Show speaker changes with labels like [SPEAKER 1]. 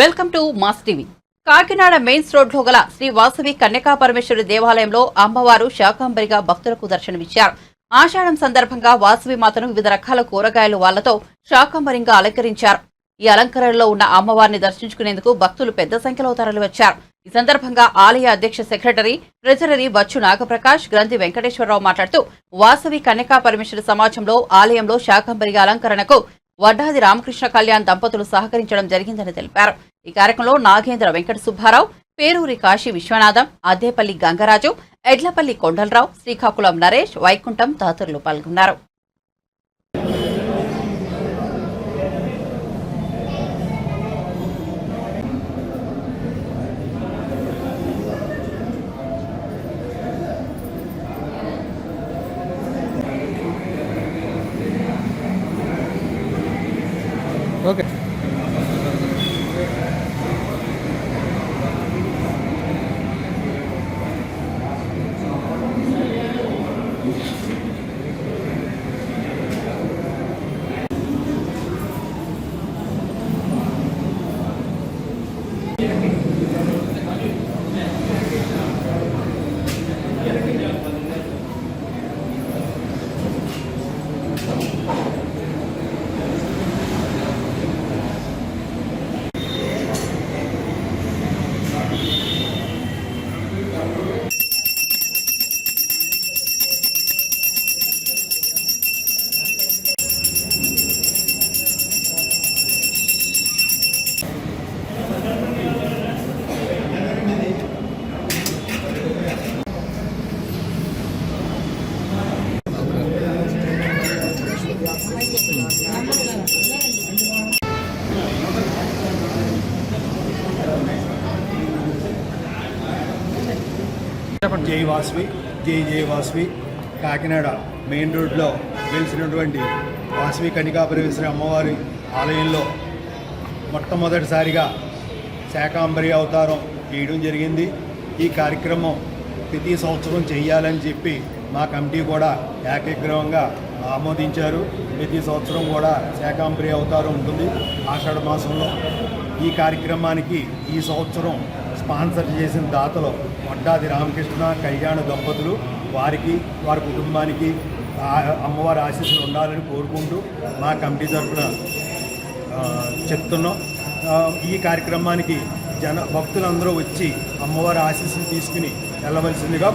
[SPEAKER 1] Welcome to mass TV. Kakinada mains రోడ్లో గల శ్రీ వాసవి కన్యకా పరమేశ్వరి దేవాలయంలో అమ్మవారు శాకాంబరిగా భక్తులకు దర్శనమిచ్చారు. ఆషాఢం సందర్భంగా వాసవి మాతను వివిధ రకాల కూరగాయలు వాళ్ళతో శాకాంబరిగా అలంకరించారు. ఈ అలంకరణలో ఉన్న అమ్మవారిని దర్శించుకునేందుకు భక్తులు పెద్ద సంఖ్యలో తరలివచ్చారు. ఈ సందర్భంగా ఆలయ అధ్యక్ష సెక్రటరీ ట్రెజరీ బచ్చు నాగప్రకాష్ గ్రంథి వెంకటేశ్వరరావు మాట్లాడుతూ వాసవి కన్యకా పరమేశ్వరి సమాజంలో ఆలయంలో శాకంబరిగా అలంకరణకు వడ్డాది రామకృష్ణ కళ్యాణ్ దంపతులు సహకరించడం జరిగిందని తెలిపారు. ఈ కార్యక్రమంలో నాగేంద్ర వెంకట సుబ్బారావు పేరూరి కాశీ విశ్వనాథం అద్దేపల్లి గంగరాజు ఎడ్లపల్లి కొండలరావు శ్రీకాకుళం నరేష్ వైకుంఠం తదితరులు పాల్గొన్నారు.
[SPEAKER 2] y
[SPEAKER 3] జై వాస్వి జై జై వాస్వి. కాకినాడ మెయిన్ రోడ్లో వెలిసినటువంటి వాస్వి కనికాపరమేశ్వరి అమ్మవారి ఆలయంలో మొట్టమొదటిసారిగా శాకాంబరి అవతారం చేయడం జరిగింది. ఈ కార్యక్రమం ప్రతి సంవత్సరం చేయాలని చెప్పి మా కమిటీ కూడా ఏకగ్రీవంగా ఆమోదించారు. ప్రతి సంవత్సరం కూడా శాకాంబరి అవతారం ఉంటుంది ఆషాఢ మాసంలో. ఈ కార్యక్రమానికి ఈ సంవత్సరం స్పాన్సర్ చేసిన దాతలు వడ్డాది రామకృష్ణ కళ్యాణ దంపతులు వారికి వారి కుటుంబానికి అమ్మవారి ఆశీస్సులు ఉండాలని కోరుకుంటూ మా కమిటీ తరఫున చెప్తున్నాం. ఈ కార్యక్రమానికి జన భక్తులందరూ వచ్చి అమ్మవారి ఆశీస్సులు తీసుకుని వెళ్ళవలసిందిగా